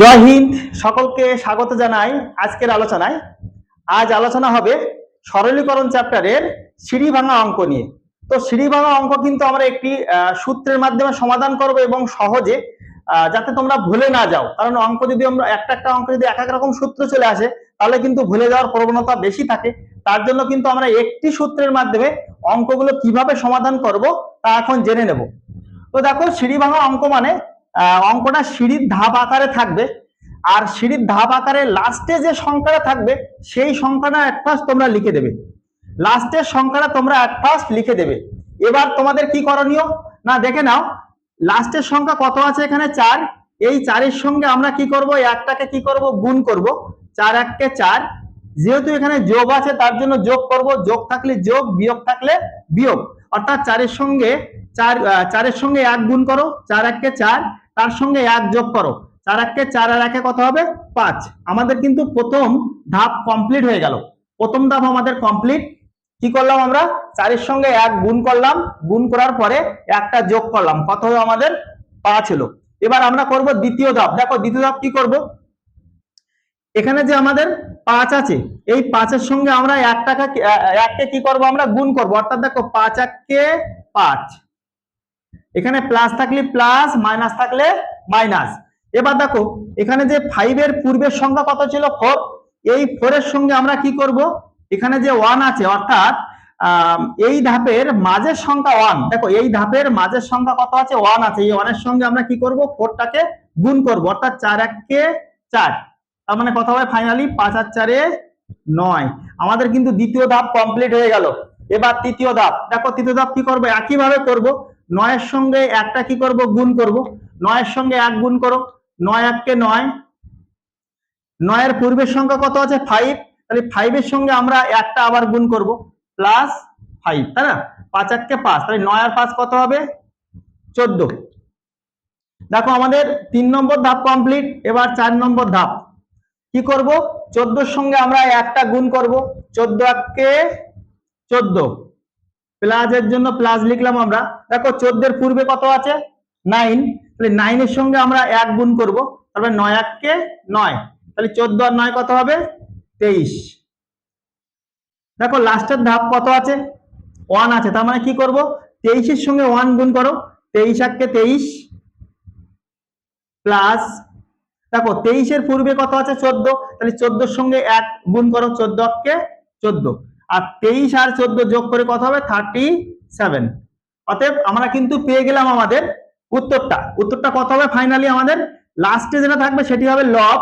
জয় হিন্দ সকলকে স্বাগত জানাই আজকের আলোচনায়। আজ আলোচনা হবে সরলীকরণ চ্যাপ্টারের সিঁড়ি ভাঙা অঙ্ক নিয়ে। তো সিঁড়ি ভাঙা অঙ্ক কিন্তু আমরা একটি সূত্রের মাধ্যমে সমাধান করব এবং সহজে যাতে তোমরা ভুলে না যাও। কারণ অঙ্ক যদি আমরা, একটা একটা অঙ্ক যদি এক এক রকম সূত্র চলে আসে, তাহলে কিন্তু ভুলে যাওয়ার প্রবণতা বেশি থাকে। তার জন্য কিন্তু আমরা একটি সূত্রের মাধ্যমে অঙ্কগুলো কীভাবে সমাধান করব তা এখন জেনে নেব। তো দেখো সিঁড়ি ভাঙা অঙ্ক মানে অঙ্কটা সিঁড়ির ধাপ আকারে থাকবে। আর সিঁড়ির ধাপ আকারে লাস্টে যে সংখ্যাটা থাকবে, সেই সংখ্যাটা এক ফার্স্ট তোমরা লিখে দেবে। লাস্টের সংখ্যাটা তোমরা এক ফার্স্ট লিখে দেবে। এবার তোমাদের কি করণীয়? না, দেখে নাও। লাস্টের সংখ্যা কত আছে এখানে? চার। এই চারের সঙ্গে আমরা কি করব? একটাকে কি করব? গুণ করব। চার এককে চার। যেহেতু এখানে যোগ আছে, তার জন্য যোগ করব। যোগ থাকলে যোগ, বিয়োগ থাকলে বিয়োগ। অর্থাৎ চারের সঙ্গে চার চারের সঙ্গে এক গুণ করো। চার এককে চার। তার সঙ্গে এক যোগ করো। চার এককে চার আর একে কত হবে? পাঁচ। আমাদের কিন্তু প্রথম ধাপ কমপ্লিট হয়ে গেল। প্রথম ধাপ আমাদের কমপ্লিট কি করলাম আমরা? চারের সঙ্গে এক গুণ করলাম। গুণ করার পরে একটা যোগ করলাম। কত হলো আমাদের? পাঁচ হলো। এবার আমরা করব দ্বিতীয় ধাপ। দেখো, দ্বিতীয় ধাপ কি করব? এখানে যে আমাদের পাঁচ আছে, এই পাঁচের সঙ্গে আমরা এক টাকা কি- এককে কি করব আমরা? গুণ করব। অর্থাৎ দেখো, পাঁচ এককে পাঁচ। এখানে প্লাস থাকলে প্লাস মাইনাস থাকলে মাইনাস এবার দেখো, এখানে যে ফাইভের পূর্বের সংখ্যা কত ছিল? ফোর এই ফোরের সঙ্গে আমরা কি করব? এখানে যে ওয়ান আছে, অর্থাৎ এই ধাপের মাঝের সংখ্যা ওয়ান দেখো, এই ধাপের মাঝের সংখ্যা কত আছে? ওয়ান আছে। এই ওয়ানের সঙ্গে আমরা কি করব? ফোরটাকে গুণ করব, অর্থাৎ চার এককে চার। তার মানে কথা হবে ফাইনালি পাঁচ আর চারে নয়। আমাদের কিন্তু দ্বিতীয় ধাপ কমপ্লিট হয়ে গেল। এবার তৃতীয় ধাপ। দেখো, তৃতীয় ধাপ কি করব? একই ভাবে করব। নয়ের সঙ্গে একটা কি করব? গুণ করব। নয়ের সঙ্গে এক গুণ করো। নয় এককে নয়। নয়ের পূর্বের সংখ্যা কত আছে? ফাইভ তাহলে ফাইভের সঙ্গে আমরা একটা আবার গুণ করব। প্লাস ফাইভ তাই না? পাঁচ এককে পাঁচ। তাহলে নয় আর পাঁচ কত হবে? চোদ্দ। দেখো আমাদের তিন নম্বর ধাপ কমপ্লিট এবার চার নম্বর ধাপ। কি করব? চোদ্দোর সঙ্গে আমরা একটা গুণ করব। চোদ্দ এককে চোদ্দ। প্লাস এর জন্য প্লাস লিখলাম আমরা। দেখো চোদ্দের পূর্বে কত আছে? নাইন তাহলে নাইনের সঙ্গে আমরা এক গুণ করব। তারপরে নয় এককে নয়। তাহলে চোদ্দ আর নয় কত হবে? তেইশ। দেখো লাস্টের ধাপ কত আছে? ওয়ান আছে। তার মানে কি করব? তেইশের সঙ্গে ওয়ান গুণ করো। তেইশ এককে তেইশ প্লাস দেখো তেইশের পূর্বে কত আছে? চোদ্দ। তাহলে চোদ্দোর সঙ্গে এক গুণ করো। চোদ্দ অক্ষে চোদ্দ। আর তেইশ আর চোদ্দ যোগ করে কত হবে? থার্টি সেভেন অতএব আমরা কিন্তু পেয়ে গেলাম আমাদের উত্তরটা। উত্তরটা কত হবে ফাইনালি আমাদের? লাস্টে যেটা থাকবে সেটি হবে লব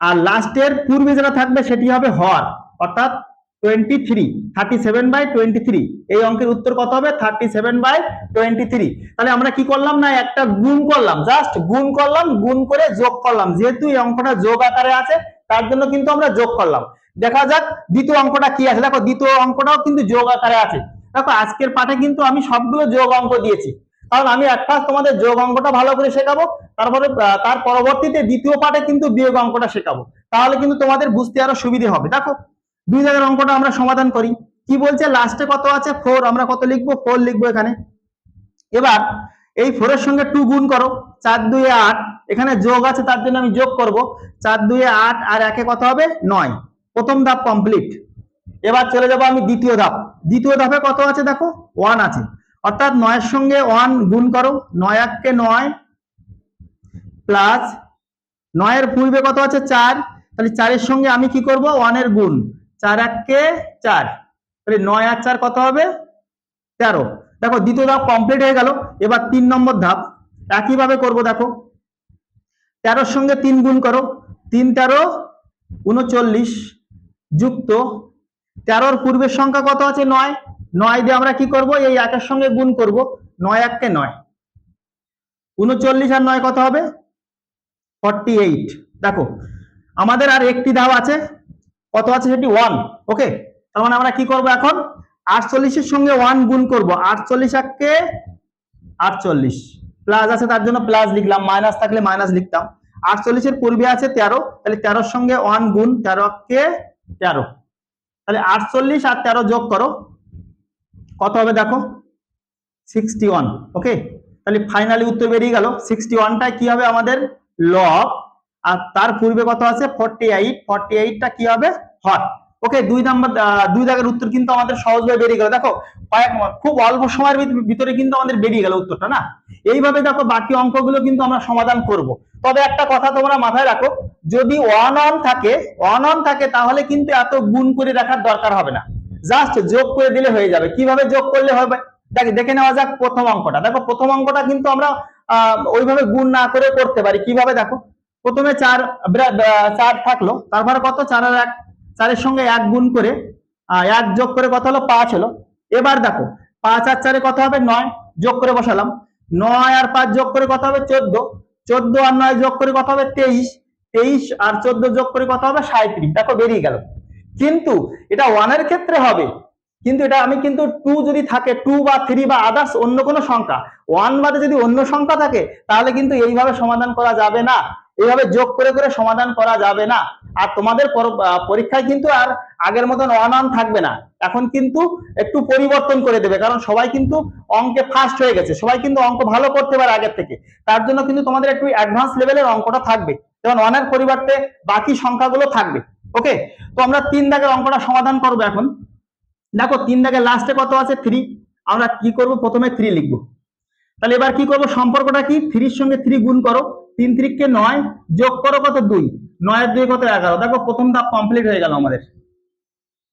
আর লাস্টের পূর্বে যেটা থাকবে সেটি হবে হর, অর্থাৎ twenty three thirty seven by twenty three এই অঙ্কের উত্তর কত হবে? Thirty seven by twenty three তাহলে আমরা কি করলাম না, একটা গুণ করলাম জাস্ট গুণ করলাম, গুণ করে যোগ করলাম। যেহেতু এই অঙ্কটা যোগ আকারে আছে, তার জন্য কিন্তু আমরা যোগ করলাম। দেখা যাক দ্বিতীয় অঙ্কটা কি আছে। দেখো, দ্বিতীয় অঙ্কটাও কিন্তু যোগ আকারে আছে। দেখো, আজকের পাঠে কিন্তু আমি সবগুলো যোগ অঙ্ক দিয়েছি। কারণ আমি একটা তোমাদের যোগ অঙ্কটা ভালো করে শেখাবো, তারপরে তার পরবর্তীতে দ্বিতীয় পাঠে কিন্তু বিয়োগ অঙ্কটা শেখাবো। তাহলে কিন্তু তোমাদের বুঝতে আরও সুবিধে হবে। দেখো, দুই জায়গার অঙ্কটা আমরা সমাধান করি। কি বলছে? লাস্টে কত আছে? ফোর আমরা কত লিখব? ফোর লিখব এখানে। এবার, এই ফোরের সঙ্গে টু গুণ করো। চার দুয়ে আট, এখানে যোগ আছে, তার জন্য আমি যোগ করব। চার দুয়ে আট, আর একে কত হবে? নয়। প্রথম ধাপ কমপ্লিট এবার চলে যাব আমি দ্বিতীয় ধাপ। দ্বিতীয় ধাপে কত আছে দেখো? ওয়ান আছে। অর্থাৎ নয়ের সঙ্গে ওয়ান গুণ করো। নয় এককে নয় প্লাস নয়ের পূর্বে কত আছে? চার। তাহলে চারের সঙ্গে আমি কি করব? ওয়ানের গুণ। চার এককে চার। তাহলে নয় আর চার কত হবে? তেরো। দেখো, দ্বিতীয় ধাপ কমপ্লিট হয়ে গেল। এবার তিন নম্বর ধাপ। একইভাবে করব দেখো। তেরোর সঙ্গে তিন গুণ করো। তিন তেরো, উনচল্লিশ। যুক্ত। তেরোর পূর্বের সংখ্যা কত আছে? নয়। নয় দিয়ে আমরা কি করব? এই একের সঙ্গে গুণ করব। নয় এককে নয়। উনচল্লিশ আর নয় কত হবে? ফর্টি এইট দেখো, আমাদের আর একটি ধাপ আছে। কত আছে সেটি? ওয়ান ওকে তার মানে আমরা কি করব এখন? আটচল্লিশের সঙ্গে ওয়ান গুণ করব। আটচল্লিশ এককে আটচল্লিশ। প্লাস আছে তার জন্য প্লাস লিখলাম। মাইনাস থাকলে মাইনাস লিখতাম। আটচল্লিশের পূর্বে আছে তেরো। তাহলে তেরোর সঙ্গে ওয়ান গুণ, তেরো কে তেরো। তাহলে আটচল্লিশ আর তেরো যোগ করো, কত হবে দেখো? সিক্সটি ওয়ান ওকে তাহলে ফাইনালি উত্তর বেরিয়ে গেল। সিক্সটি ওয়ানটা কি হবে আমাদের? লব আর তার পূর্বে কত আছে? ফর্টি এইট ফর্টি এইটটা কি হবে? হট ওকে দুই নাম্বার দুই দাগের উত্তর কিন্তু আমাদের সহজভাবে বেরিয়ে গেল। দেখো, কয়েক, খুব অল্প সময়ের ভিত- ভিতরে কিন্তু আমাদের বেরিয়ে গেল উত্তরটা, না? এইভাবে দেখো বাকি অঙ্কগুলো কিন্তু আমরা সমাধান করব। তবে একটা কথা তোমরা মাথায় রাখো যদি ওয়ান অন থাকে ওয়ান অন থাকে, তাহলে কিন্তু এত গুণ করে রাখার দরকার হবে না। জাস্ট যোগ করে দিলে হয়ে যাবে। কীভাবে যোগ করলে হবে? দেখ, দেখে নেওয়া যাক প্রথম অঙ্কটা। দেখো, প্রথম অঙ্কটা কিন্তু আমরা ওইভাবে গুণ না করে করতে পারি। কীভাবে? দেখো, প্রথমে চার চার থাকল। তারপরে কত? চার আর এক। চারের সঙ্গে এক গুণ করে এক যোগ করে কত হলো? পাঁচ হলো। এবার দেখো, পাঁচ আর চারে কত হবে? নয় যোগ করে বসালাম। নয় আর পাঁচ যোগ করে কত হবে? চোদ্দ। চোদ্দ আর নয় যোগ করে কত হবে? তেইশ। তেইশ আর চোদ্দ যোগ করে কত হবে? সাঁত্রিশ দেখো, বেরিয়ে গেল। কিন্তু এটা ওয়ানের ক্ষেত্রে হবে। কিন্তু এটা আমি কিন্তু টু যদি থাকে টু বা থ্রি বা আদার্স অন্য কোনো সংখ্যা ওয়ান বাদে যদি অন্য সংখ্যা থাকে, তাহলে কিন্তু এইভাবে সমাধান করা যাবে না। এইভাবে যোগ করে করে সমাধান করা যাবে না। আর তোমাদের পর- পরীক্ষায় কিন্তু আর আগের মতন ওয়ান অন থাকবে না। এখন কিন্তু একটু পরিবর্তন করে দেবে, কারণ সবাই কিন্তু অঙ্কে ফার্স্ট হয়ে গেছে। সবাই কিন্তু অঙ্ক ভালো করতে পারে আগের থেকে। তার জন্য কিন্তু তোমাদের একটু অ্যাডভান্স লেভেলের অঙ্কটা থাকবে। যেমন ওয়ানের পরিবর্তে বাকি সংখ্যাগুলো থাকবে ওকে তো আমরা তিন দাগের অঙ্কটা সমাধান করব এখন। দেখো, তিন দাগের লাস্টে কত আছে? থ্রি আমরা কি করব? প্রথমে থ্রি লিখব। তাহলে এবার কি করব? সম্পর্কটা কি? থ্রির সঙ্গে থ্রি গুণ করো। তিন ত্রিককে নয় যোগ করো কত? দুই। নয়ের দুই কত? এগারো। দেখো, প্রথম ধাপ কমপ্লিট হয়ে গেল আমাদের।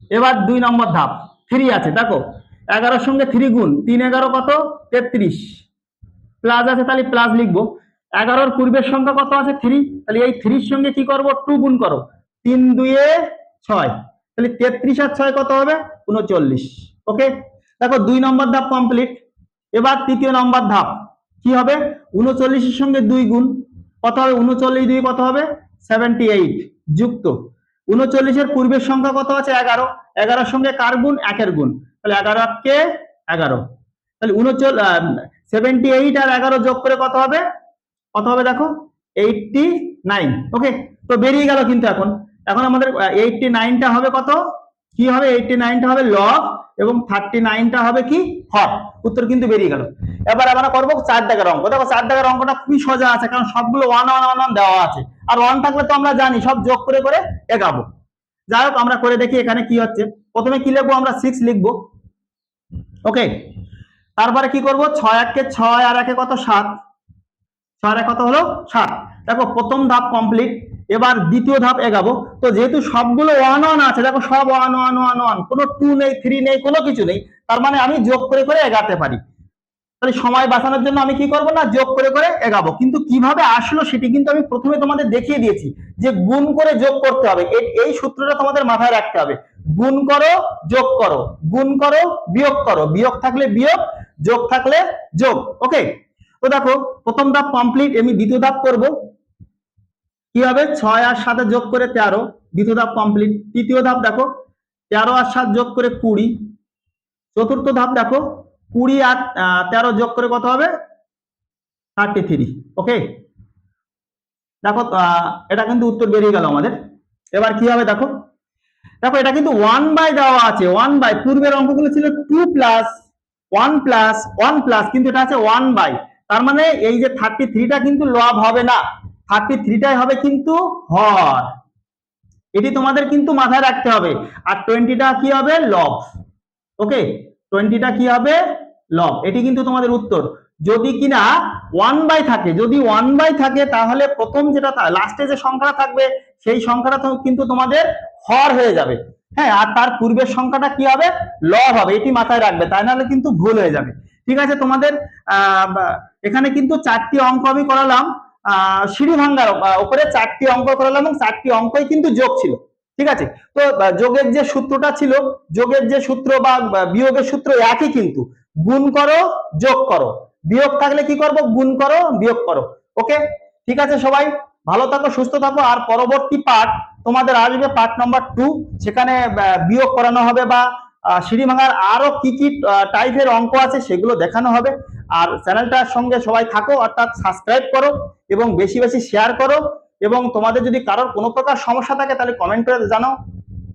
এবার দুই নম্বর ধাপ। থ্রি আছে, দেখো। এগারোর সঙ্গে থ্রি গুণ। তিন এগারো কত? তেত্রিশ। প্লাস আছে, তাহলে প্লাস লিখব। এগারোর পূর্বের সংখ্যা কত আছে? থ্রি তাহলে এই থ্রির সঙ্গে কি করব? টু গুণ করো তিন দুয়ে ছয়। তাহলে তেত্রিশ আর ছয় কত হবে? উনচল্লিশ ওকে দেখো, দুই নম্বর ধাপ কমপ্লিট এবার তৃতীয় নম্বর ধাপ। কি হবে? উনচল্লিশের সঙ্গে দুই গুণ। কত হবে? উনচল্লিশ দুই কত হবে? সেভেন্টি এইট যুক্ত। উনচল্লিশের পূর্বের সংখ্যা কত আছে? এগারো। এগারোর সঙ্গে কার গুণ? একের গুণ। তাহলে এগারো কে? এগারো। তাহলে উনচল সেভেন্টি এইট আর এগারো যোগ করে কত হবে? কত হবে দেখো? এইটটি নাইন ওকে তো বেরিয়ে গেল কিন্তু এখন। এখন আমাদের এইটটি নাইনটা হবে কত? কি হবে? এইটটি নাইনটা হবে লব এবং থার্টি নাইনটা হবে কি? হর। উত্তর কিন্তু বেরিয়ে গেল। এবার আমরা করব চার দাগের অঙ্ক। দেখো চার দাগের অঙ্কটা খুবই সোজা আছে, কারণ সবগুলো ওয়ান ওয়ান ওয়ান ওয়ান দেওয়া আছে। আর ওয়ান থাকলে তো আমরা জানি, সব যোগ করে করে এগাবো। যাই হোক, আমরা করে দেখি এখানে কি হচ্ছে। প্রথমে কি লিখব? আমরা সিক্স লিখব। ওকে তারপরে কি করব? ছয় একে ছয়, আর একে কত? সাত। ছয় কত হলো? সাত। দেখো, প্রথম ধাপ কমপ্লিট এবার দ্বিতীয় ধাপ এগাবো। তো যেহেতু সবগুলো ওয়ান ওয়ান আছে, দেখো, সব ওয়ান ওয়ান ওয়ান ওয়ান কোনো টু নেই থ্রি নেই, কোনো কিছু নেই, তার মানে আমি যোগ করে করে এগাতে পারি। তাহলে সময় বাঁচানোর জন্য আমি কি করব না? যোগ করে করে এগাবো। কিন্তু কীভাবে আসলো সেটি কিন্তু আমি প্রথমে তোমাদের দেখিয়ে দিয়েছি, যে গুণ করে যোগ করতে হবে। এই সূত্রটা তোমাদের মাথায় রাখতে হবে। গুণ করো, যোগ করো। গুণ করো, বিয়োগ করো। বিয়োগ থাকলে বিয়োগ, যোগ থাকলে যোগ। ওকে তো দেখো, প্রথম ধাপ কমপ্লিট আমি দ্বিতীয় ধাপ করব। কি হবে? ছয় আর সাথে যোগ করে তেরো, দ্বিতীয় ধাপ কমপ্লিট তৃতীয় ধাপ দেখো, তেরো আর সাত যোগ করে কুড়ি। চতুর্থ ধাপ দেখো, কুড়ি আর তেরো যোগ করে কত হবে? থার্টি থ্রি ওকে দেখো এটা কিন্তু উত্তর বেরিয়ে গেল আমাদের। এবার কি হবে দেখো? দেখো, এটা কিন্তু ওয়ান বাই দেওয়া আছে ওয়ান বাই পূর্বের অঙ্কগুলো ছিল two plus one plus one plus কিন্তু এটা আছে ওয়ান বাই তার মানে এই যে থার্টি থ্রিটা কিন্তু লব হবে না। থার্টি থ্রিটাই হবে কিন্তু হর। এটি তোমাদের কিন্তু মাথায় রাখতে হবে। আর টোয়েন্টিটা কি হবে? লব ওকে টোয়েন্টিটা কি হবে? লব এটি কিন্তু তোমাদের উত্তর। যদি কিনা ওয়ান বাই থাকে যদি ওয়ান বাই থাকে তাহলে প্রথম যেটা লাস্টে যে সংখ্যাটা থাকবে সেই সংখ্যাটা কিন্তু তোমাদের হর হয়ে যাবে। হ্যাঁ আর তার পূর্বের সংখ্যাটা কি হবে? লব হবে। এটি মাথায় রাখবে তাই নাহলে কিন্তু ভুল হয়ে যাবে। ঠিক আছে তোমাদের আহ, এখানে কিন্তু চারটি অঙ্ক আমি করালাম সিঁড়ি ভাঙ্গার উপরে চারটি অঙ্ক করালাম এবং চারটি অঙ্কই কিন্তু যোগ ছিল, ঠিক আছে? তো যোগের যে সূত্রটা ছিল, যোগের যে সূত্র বা বিয়োগের সূত্র একই কিন্তু, গুণ করো, যোগ করো। বিয়োগ থাকলে কি করব? গুণ করো, বিয়োগ করো, ওকে? ঠিক আছে সবাই? ভালো থাকো, সুস্থ থাকো, আর পরবর্তী পাঠ তোমাদের আসবে পার্ট নাম্বার টু সেখানে বিয়োগ করানো হবে বা সিঁড়ি ভাঙার আরও কি কি টাইপের অঙ্ক আছে সেগুলো দেখানো হবে। আর চ্যানেলটার সঙ্গে সবাই থাকো, অর্থাৎ সাবস্ক্রাইব করো এবং বেশি বেশি শেয়ার করো এবং তোমাদের যদি কারোর কোনো প্রকার সমস্যা থাকে তাহলে কমেন্ট করে জানাও।